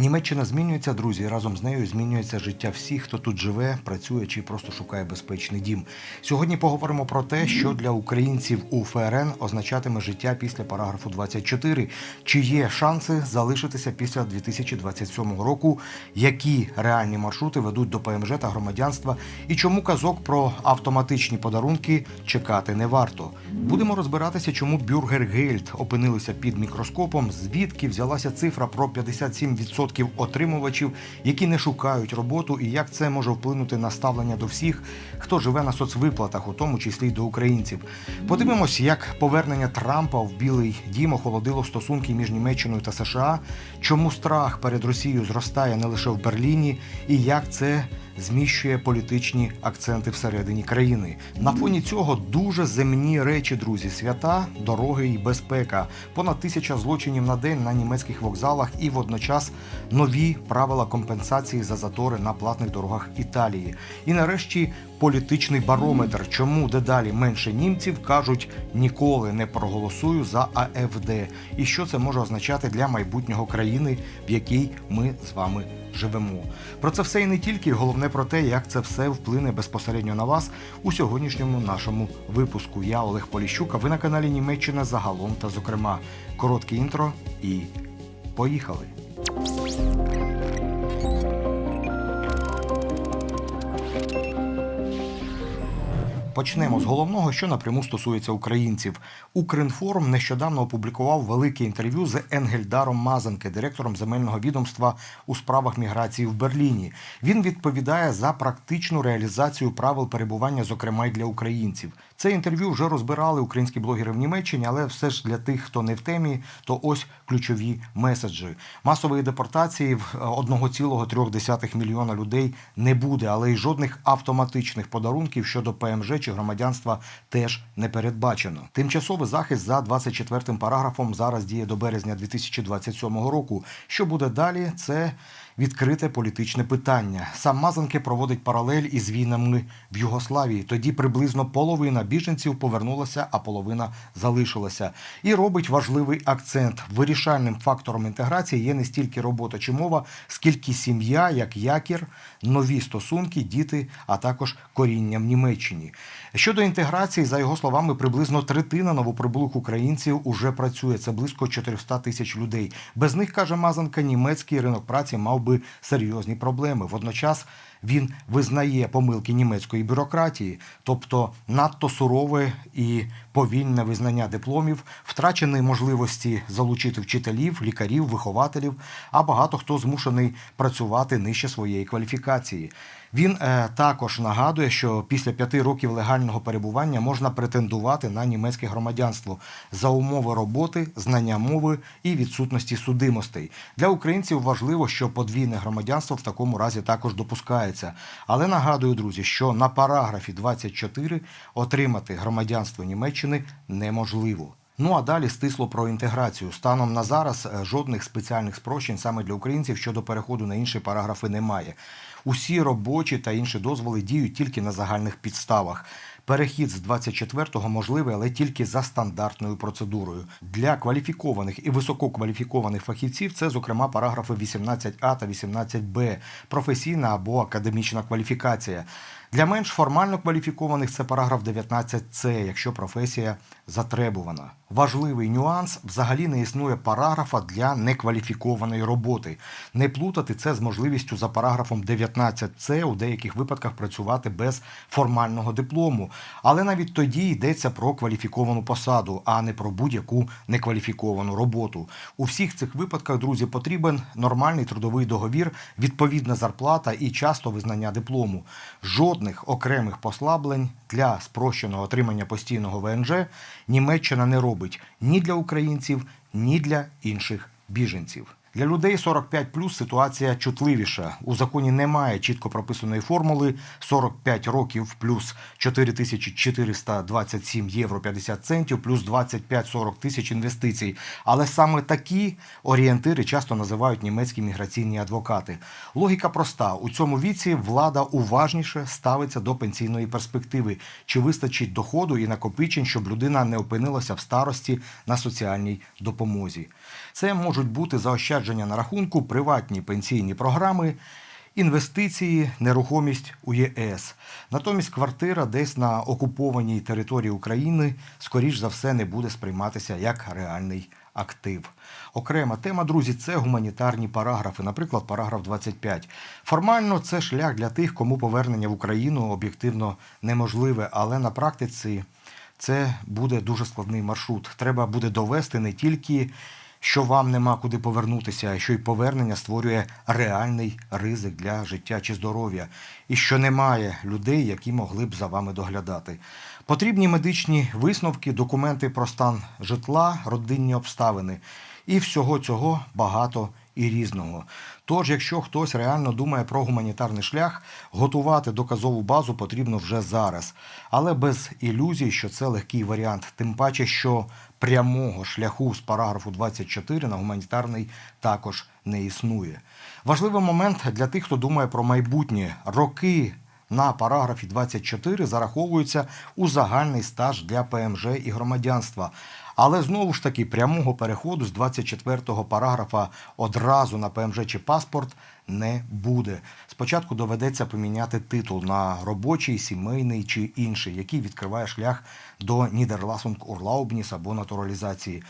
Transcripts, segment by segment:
Німеччина змінюється, друзі. Разом з нею змінюється життя всіх, хто тут живе, працює чи просто шукає безпечний дім. Сьогодні поговоримо про те, що для українців у ФРН означатиме життя після параграфу 24. Чи є шанси залишитися після 2027 року? Які реальні маршрути ведуть до ПМЖ та громадянства? І чому казок про автоматичні подарунки чекати не варто? Будемо розбиратися, чому Бюргергельд опинилися під мікроскопом, звідки взялася цифра про 57% отримувачів, які не шукають роботу, і як це може вплинути на ставлення до всіх, хто живе на соцвиплатах, у тому числі й до українців. Подивимось, як повернення Трампа в Білий Дім охолодило стосунки між Німеччиною та США, чому страх перед Росією зростає не лише в Берліні, і як це зміщує політичні акценти всередині країни. На фоні цього дуже земні речі, друзі: свята, дороги і безпека. Понад тисяча злочинів на день на німецьких вокзалах і водночас нові правила компенсації за затори на платних дорогах Італії. І нарешті політичний барометр. Чому дедалі менше німців кажуть ніколи не проголосую за АФД, і що це може означати для майбутнього країни, в якій ми з вами живемо. Про це все і не тільки головне про те, як це все вплине безпосередньо на вас у сьогоднішньому нашому випуску. Я Олег Поліщук, а ви на каналі Німеччина загалом та зокрема коротке інтро і поїхали. Почнемо з головного, що напряму стосується українців. Укрінформ нещодавно опублікував велике інтерв'ю з Енгельдаром Мазенке, директором земельного відомства у справах міграції в Берліні. Він відповідає за практичну реалізацію правил перебування, зокрема й для українців. Це інтерв'ю вже розбирали українські блогери в Німеччині, але все ж для тих, хто не в темі, то ось ключові меседжі. Масової депортації в 1,3 мільйона людей не буде, але й жодних автоматичних подарунків щодо ПМЖ чи громадянства теж не передбачено. Тимчасовий захист за 24 параграфом зараз діє до березня 2027 року. Що буде далі? Це відкрите політичне питання. Сам Мазанки проводить паралель із війнами в Югославії. Тоді приблизно половина біженців повернулася, а половина залишилася. І робить важливий акцент. Вирішальним фактором інтеграції є не стільки робота чи мова, скільки сім'я, як якір, нові стосунки, діти, а також коріння в Німеччині. Щодо інтеграції, за його словами, приблизно третина новоприбулих українців уже працює. Це близько 400 тисяч людей. Без них каже Мазанка, німецький ринок праці мав би серйозні проблеми. Водночас він визнає помилки німецької бюрократії, тобто надто сурове і повільне визнання дипломів, втрачені можливості залучити вчителів, лікарів, вихователів, а багато хто змушений працювати нижче своєї кваліфікації. Він е, також нагадує, що після п'яти років легального перебування можна претендувати на німецьке громадянство за умови роботи, знання мови і відсутності судимостей. Для українців важливо, що подвійне громадянство в такому разі також допускається. Але нагадую, друзі, що на параграфі 24 отримати громадянство Німеччини неможливо. Ну а далі стисло про інтеграцію. Станом на зараз е, жодних спеціальних спрощень саме для українців щодо переходу на інші параграфи немає. Усі робочі та інші дозволи діють тільки на загальних підставах. Перехід з 24-го можливий, але тільки за стандартною процедурою. Для кваліфікованих і висококваліфікованих фахівців це, зокрема, параграфи 18а та 18б, професійна або академічна кваліфікація. Для менш формально кваліфікованих це параграф 19 це, якщо професія затребувана. Важливий нюанс взагалі не існує параграфа для некваліфікованої роботи. Не плутати це з можливістю за параграфом 19С у деяких випадках працювати без формального диплому. Але навіть тоді йдеться про кваліфіковану посаду, а не про будь-яку некваліфіковану роботу. У всіх цих випадках, друзі, потрібен нормальний трудовий договір, відповідна зарплата і часто визнання диплому. Жодних окремих послаблень для спрощеного отримання постійного ВНЖ Німеччина не робить ні для українців, ні для інших біженців. Для людей 45 плюс ситуація чутливіша. У законі немає чітко прописаної формули 45 років плюс 4427 євро 50 центів, плюс 25-40 тисяч інвестицій. Але саме такі орієнтири часто називають німецькі міграційні адвокати. Логіка проста: у цьому віці влада уважніше ставиться до пенсійної перспективи, чи вистачить доходу і накопичень, щоб людина не опинилася в старості на соціальній допомозі. Це можуть бути заощадження на рахунку, приватні пенсійні програми. Інвестиції, нерухомість у ЄС. Натомість квартира десь на окупованій території України, скоріш за все, не буде сприйматися як реальний актив. Окрема тема, друзі, це гуманітарні параграфи, наприклад, параграф 25. Формально це шлях для тих, кому повернення в Україну об'єктивно неможливе, але на практиці це буде дуже складний маршрут. Треба буде довести не тільки що вам нема куди повернутися, що й повернення створює реальний ризик для життя чи здоров'я, і що немає людей, які могли б за вами доглядати. Потрібні медичні висновки, документи про стан житла, родинні обставини. І всього цього багато і різного. Тож, якщо хтось реально думає про гуманітарний шлях, готувати доказову базу потрібно вже зараз, але без ілюзій, що це легкий варіант. Тим паче, що прямого шляху з параграфу 24 на гуманітарний також не існує. Важливий момент для тих, хто думає про майбутнє роки. На параграфі 24 зараховуються у загальний стаж для ПМЖ і громадянства. Але знову ж таки прямого переходу з 24-го параграфа одразу на ПМЖ чи паспорт не буде. Спочатку доведеться поміняти титул на робочий, сімейний чи інший, який відкриває шлях до Нідерласунг Урлаубніс або натуралізації,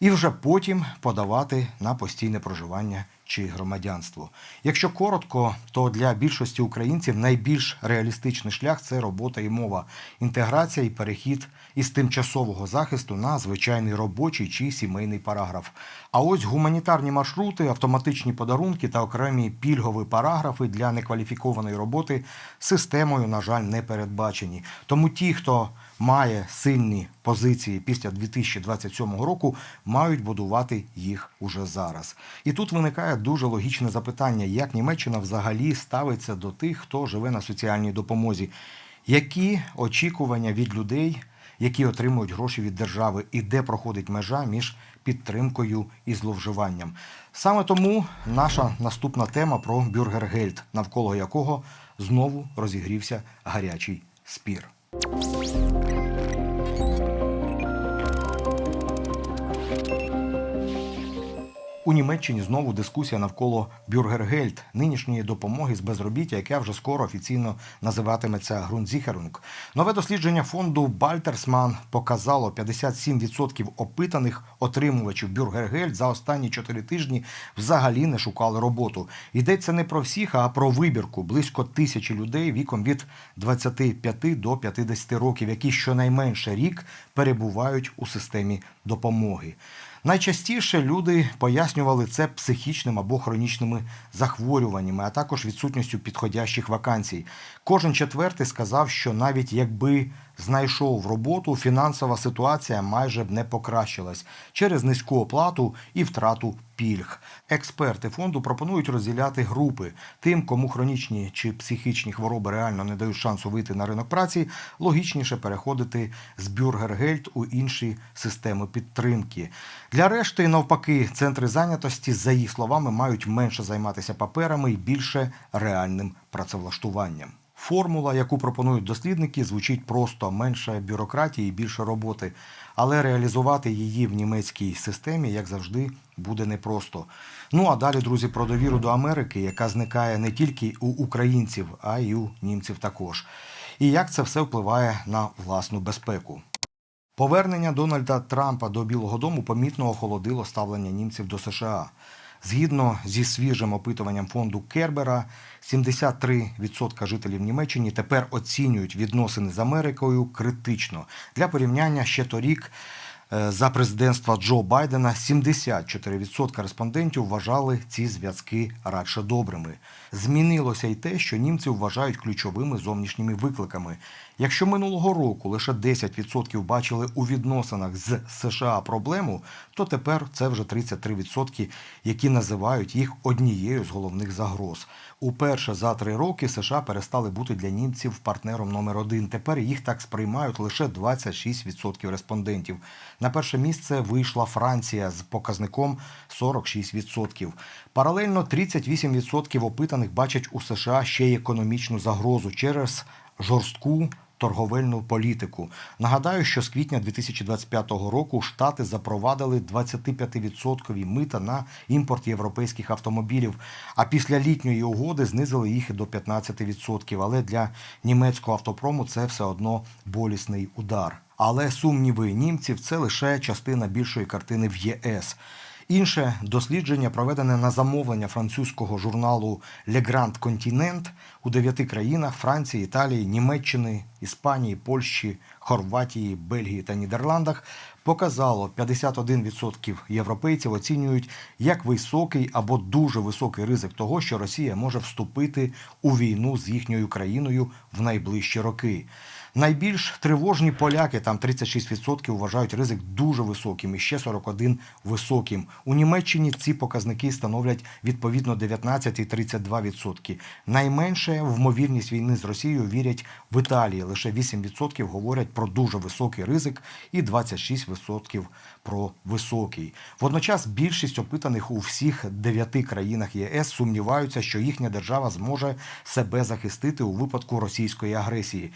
і вже потім подавати на постійне проживання чи громадянство. Якщо коротко, то для більшості українців найбільш реалістичний шлях це робота і мова, інтеграція і перехід із тимчасового захисту на звичайний робочий чи сімейний параграф. А ось гуманітарні маршрути, автоматичні подарунки та окремі пільгові параграфи для некваліфікованої роботи системою, на жаль, не передбачені. Тому ті, хто має сильні позиції після 2027 року, мають будувати їх уже зараз. І тут виникає дуже логічне запитання, як Німеччина взагалі ставиться до тих, хто живе на соціальній допомозі. Які очікування від людей, які отримують гроші від держави, і де проходить межа між підтримкою і зловживанням? Саме тому наша наступна тема про бюргергельд, навколо якого знову розігрівся гарячий спір. У Німеччині знову дискусія навколо бюргергельд, нинішньої допомоги з безробіття, яка вже скоро офіційно називатиметься Грунзіхерунг. Нове дослідження фонду Бальтерсман показало 57% опитаних отримувачів бюргергельд за останні 4 тижні взагалі не шукали роботу. Йдеться не про всіх, а про вибірку близько тисячі людей віком від 25 до 50 років, які щонайменше рік перебувають у системі допомоги. Найчастіше люди пояснювали це психічним або хронічними захворюваннями, а також відсутністю підходящих вакансій. Кожен четвертий сказав, що навіть якби знайшов роботу, фінансова ситуація майже б не покращилась через низьку оплату і втрату пільг. Експерти фонду пропонують розділяти групи. Тим, кому хронічні чи психічні хвороби реально не дають шансу вийти на ринок праці, логічніше переходити з бюргергельд у інші системи підтримки. Для решти, навпаки, центри зайнятості, за їх словами, мають менше займатися паперами і більше реальним працевлаштуванням. Формула, яку пропонують дослідники, звучить просто менше бюрократії і більше роботи, але реалізувати її в німецькій системі, як завжди, буде непросто. Ну а далі, друзі, про довіру до Америки, яка зникає не тільки у українців, а й у німців також. І як це все впливає на власну безпеку. Повернення Дональда Трампа до Білого Дому помітно охолодило ставлення німців до США. Згідно зі свіжим опитуванням фонду Кербера, 73% жителів Німеччини тепер оцінюють відносини з Америкою критично. Для порівняння ще торік е, за президентства Джо Байдена 74% респондентів вважали ці зв'язки радше добрими. Змінилося й те, що німці вважають ключовими зовнішніми викликами. Якщо минулого року лише 10% бачили у відносинах з США проблему, то тепер це вже 33%, які називають їх однією з головних загроз. Уперше за три роки США перестали бути для німців партнером номер один. Тепер їх так сприймають лише 26% респондентів. На перше місце вийшла Франція з показником 46%. Паралельно 38% опитаних бачать у США ще й економічну загрозу через жорстку торговельну політику. Нагадаю, що з квітня 2025 року штати запровадили 25% мита на імпорт європейських автомобілів. А після літньої угоди знизили їх до 15%. Але для німецького автопрому це все одно болісний удар. Але сумніви німців це лише частина більшої картини в ЄС. Інше дослідження, проведене на замовлення французького журналу Le Grand Continent у дев'яти країнах Франції, Італії, Німеччини, Іспанії, Польщі, Хорватії, Бельгії та Нідерландах, показало 51% європейців оцінюють як високий або дуже високий ризик того, що Росія може вступити у війну з їхньою країною в найближчі роки. Найбільш тривожні поляки, там 36% вважають ризик дуже високим і ще 41 високим. У Німеччині ці показники становлять відповідно 19 і 32%. Найменше в ймовірність війни з Росією вірять в Італії. Лише 8% говорять про дуже високий ризик і 26% про високий. Водночас більшість опитаних у всіх дев'яти країнах ЄС сумніваються, що їхня держава зможе себе захистити у випадку російської агресії.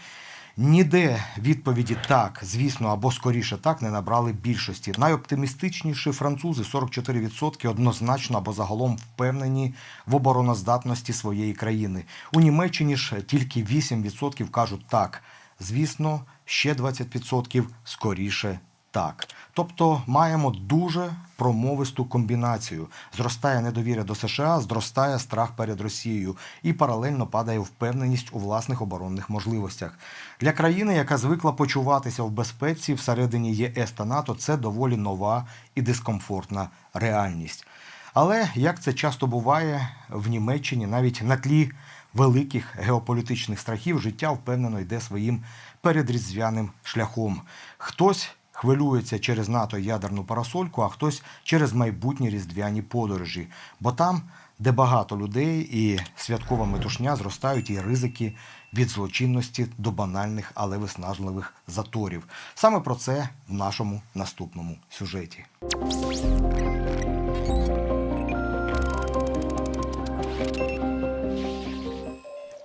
Ніде відповіді так, звісно, або скоріше так не набрали більшості. Найоптимістичніші французи 44% однозначно або загалом впевнені в обороноздатності своєї країни. У Німеччині ж тільки 8% кажуть так. Звісно, ще 20% скоріше так. Тобто маємо дуже промовисту комбінацію. Зростає недовіра до США, зростає страх перед Росією і паралельно падає впевненість у власних оборонних можливостях. Для країни, яка звикла почуватися в безпеці всередині ЄС та НАТО, це доволі нова і дискомфортна реальність. Але як це часто буває в Німеччині, навіть на тлі великих геополітичних страхів, життя впевнено йде своїм передріздвяним шляхом. Хтось хвилюється через НАТО ядерну парасольку, а хтось через майбутні різдвяні подорожі. Бо там, де багато людей і святкова метушня, зростають і ризики від злочинності до банальних, але виснажливих заторів. Саме про це в нашому наступному сюжеті.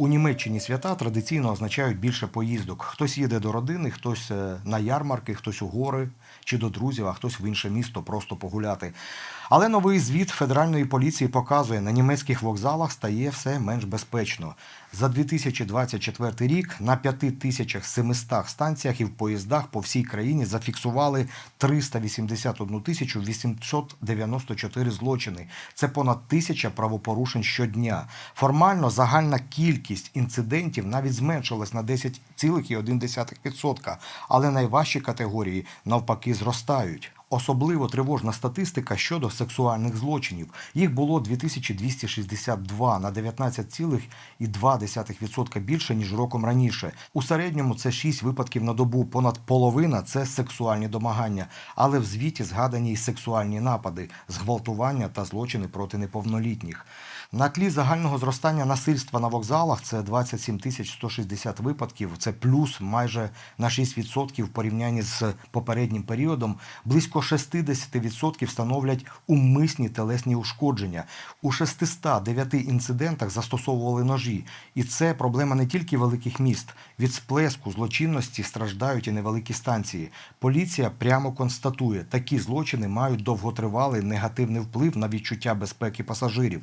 У Німеччині свята традиційно означають більше поїздок. Хтось їде до родини, хтось е, на ярмарки, хтось у гори чи до друзів, а хтось в інше місто просто погуляти. Але новий звіт федеральної поліції показує, на німецьких вокзалах стає все менш безпечно. За 2024 рік на 5700 станціях і в поїздах по всій країні зафіксували 381 тисячу 894 злочини. Це понад тисяча правопорушень щодня. Формально загальна кількість інцидентів навіть зменшилась на 10,1%, але найважчі категорії навпаки зростають. Особливо тривожна статистика щодо сексуальних злочинів. Їх було 2262 на 19,2% більше ніж роком раніше. У середньому це 6 випадків на добу. Понад половина це сексуальні домагання, але в звіті згадані й сексуальні напади, зґвалтування та злочини проти неповнолітніх. На тлі загального зростання насильства на вокзалах це 27 тисяч 160 випадків. Це плюс майже на 6% в порівнянні з попереднім періодом. Близько 60% становлять умисні телесні ушкодження. У 609 інцидентах застосовували ножі, і це проблема не тільки великих міст. Від сплеску злочинності страждають і невеликі станції. Поліція прямо констатує, такі злочини мають довготривалий негативний вплив на відчуття безпеки пасажирів.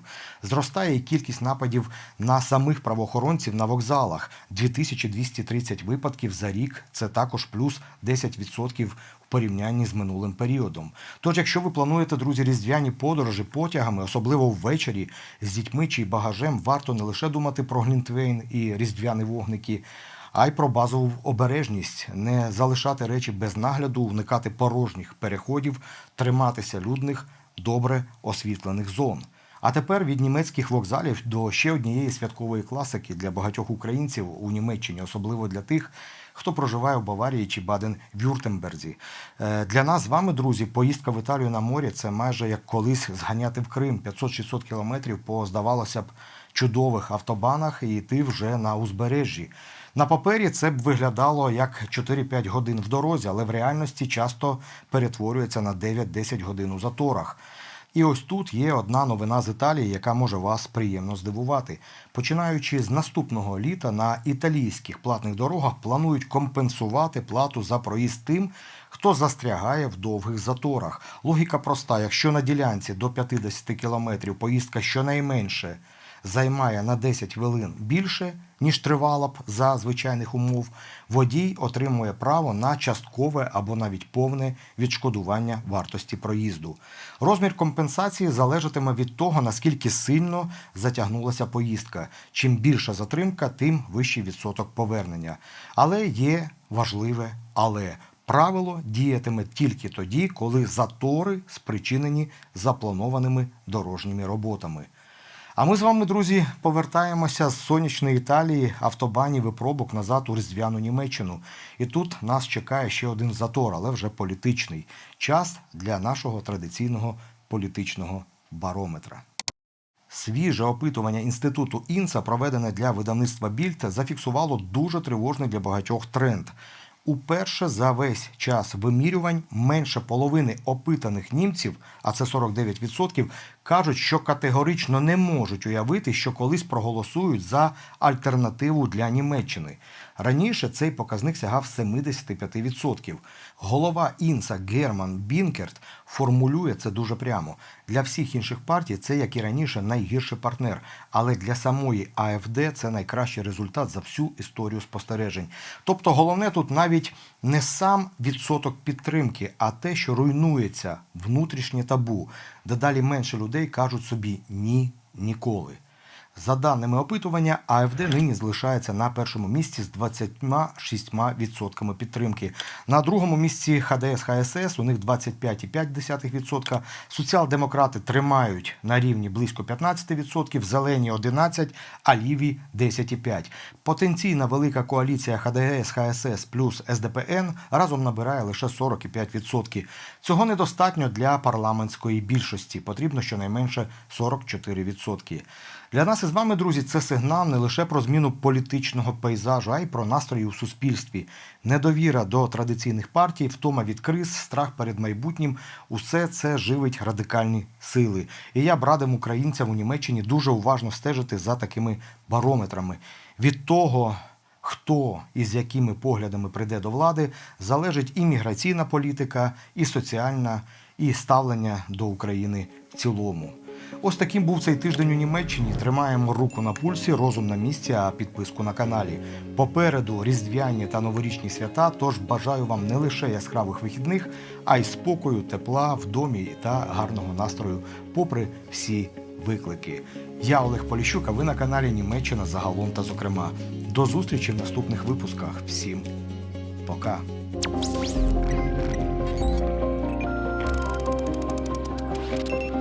Зростає кількість нападів на самих правоохоронців на вокзалах 2230 випадків за рік. Це також плюс 10% в порівнянні з минулим періодом. Тож, якщо ви плануєте, друзі, різдвяні подорожі потягами, особливо ввечері з дітьми чи багажем, варто не лише думати про глінтвейн і різдвяні вогники. А й про базову обережність, не залишати речі без нагляду, уникати порожніх переходів, триматися людних, добре освітлених зон. А тепер від німецьких вокзалів до ще однієї святкової класики для багатьох українців у Німеччині, особливо для тих, хто проживає в Баварії чи Баден-Вюртемберзі. Е, Для нас з вами, друзі, поїздка в Італію на морі це майже як колись зганяти в Крим 500-600 кілометрів по, здавалося б, чудових автобанах і йти вже на узбережжі. На папері це б виглядало як 4-5 годин в дорозі, але в реальності часто перетворюється на 9-10 годин у заторах. І ось тут є одна новина з Італії, яка може вас приємно здивувати. Починаючи з наступного літа на італійських платних дорогах планують компенсувати плату за проїзд тим, хто застрягає в довгих заторах. Логіка проста: якщо на ділянці до 50 кілометрів поїздка щонайменше займає на 10 хвилин більше, ніж тривала б за звичайних умов, водій отримує право на часткове або навіть повне відшкодування вартості проїзду. Розмір компенсації залежатиме від того, наскільки сильно затягнулася поїздка. Чим більша затримка, тим вищий відсоток повернення. Але є важливе але. Правило діятиме тільки тоді, коли затори спричинені запланованими дорожніми роботами. А ми з вами, друзі, повертаємося з сонячної Італії, автобанів і пробок назад у різдвяну Німеччину. І тут нас чекає ще один затор, але вже політичний. Час для нашого традиційного політичного барометра. Свіже опитування інституту Інса, проведене для видавництва Більд, зафіксувало дуже тривожний для багатьох тренд. Уперше за весь час вимірювань менше половини опитаних німців, а це 49%, кажуть, що категорично не можуть уявити, що колись проголосують за альтернативу для Німеччини. Раніше цей показник сягав 75%. Голова Інса Герман Бінкерт формулює це дуже прямо. Для всіх інших партій це, як і раніше, найгірший партнер. Але для самої АФД це найкращий результат за всю історію спостережень. Тобто, головне тут навіть не сам відсоток підтримки, а те, що руйнується внутрішнє табу. Дедалі менше людей кажуть собі ні ніколи. За даними опитування, АФД нині залишається на першому місці з 26% підтримки. На другому місці ХДС ХСС у них 25,5%. Соціал-демократи тримають на рівні близько 15%, зелені 11%, а ліві 10,5%. Потенційна велика коаліція ХДС ХСС плюс СДПН разом набирає лише 45%. Цього недостатньо для парламентської більшості. Потрібно щонайменше 44%. Для нас із вами, друзі, це сигнал не лише про зміну політичного пейзажу, а й про настрої у суспільстві. Недовіра до традиційних партій, втома від криз, страх перед майбутнім усе це живить радикальні сили. І я б радив українцям у Німеччині дуже уважно стежити за такими барометрами. Від того, хто і з якими поглядами прийде до влади, залежить і міграційна політика, і соціальна, і ставлення до України в цілому. Ось таким був цей тиждень у Німеччині. Тримаємо руку на пульсі, розум на місці, а підписку на каналі. Попереду різдвяні та новорічні свята. Тож бажаю вам не лише яскравих вихідних, а й спокою, тепла в домі та гарного настрою, попри всі виклики. Я Олег Поліщук, а ви на каналі Німеччина загалом та зокрема. До зустрічі в наступних випусках. Всім пока. Thank